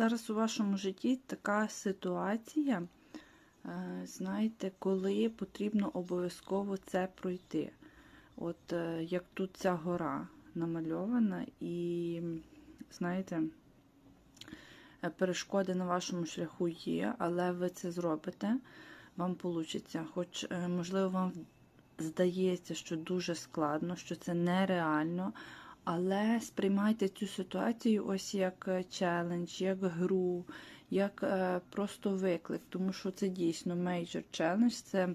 Зараз у вашому житті така ситуація, е, знаєте, коли потрібно обов'язково це пройти. От е, як тут ця гора намальована, і, знаєте, е, перешкоди на вашому шляху є, але ви це зробите, вам вийде. Хоч, можливо, вам здається, що дуже складно, що це нереально. Але сприймайте цю ситуацію ось як е, челендж, як гру, як е, просто виклик, тому що це дійсно major challenge, це е,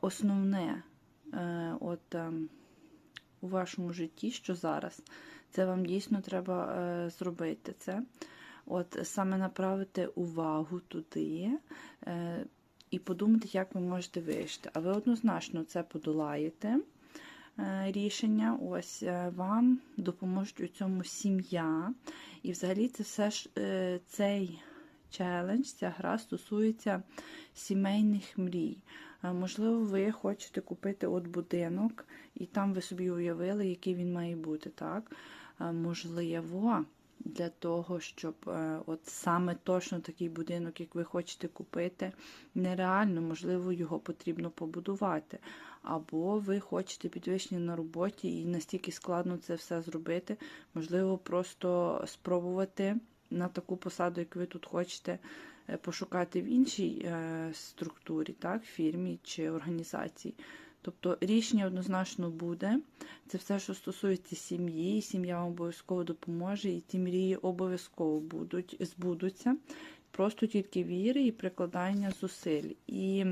основне от, у вашому житті, що зараз. Це вам дійсно треба зробити це. От Саме направити увагу туди і подумати, як ви можете вирішити. А ви однозначно це подолаєте рішення. Ось е, вам допоможуть у цьому сім'я. І взагалі це все ж е, цей челендж, ця гра стосується сімейних мрій. Е, Можливо, ви хочете купити от будинок, і там ви собі уявили, який він має бути. так? Е, Можливо, для того, щоб е, от саме точно такий будинок, як ви хочете купити, нереально, можливо, його потрібно побудувати. Або ви хочете підвищення на роботі і настільки складно це все зробити, можливо, просто спробувати на таку посаду, як ви тут хочете, е, пошукати в іншій е, структурі, так, фірмі чи організації. Тобто рішення однозначно буде. Це все, що стосується сім'ї, сім'я вам обов'язково допоможе, і ті мрії обов'язково будуть збудуться. Просто тільки віри і прикладання зусиль. І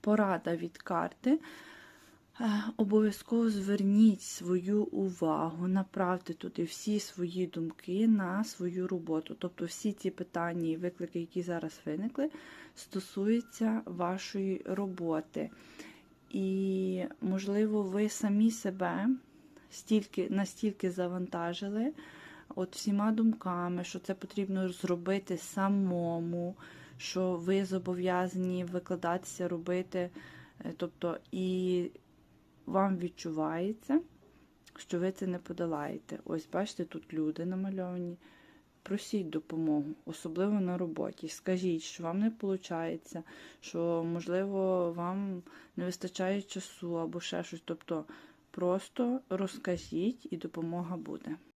порада від карти. Е, Обов'язково зверніть свою увагу, направте туди всі свої думки на свою роботу. Тобто всі ці питання і виклики, які зараз виникли, стосуються вашої роботи. І, можливо, ви самі себе стільки, настільки завантажили от всіма думками, що це потрібно зробити самому, що ви зобов'язані викладатися, робити. Е, Тобто, і вам відчувається, що ви це не подолаєте. Ось, бачите, тут люди намальовані. Просіть допомогу, особливо на роботі. Скажіть, що вам не виходить, що, можливо, вам не вистачає часу або ще щось. Тобто просто розкажіть і допомога буде.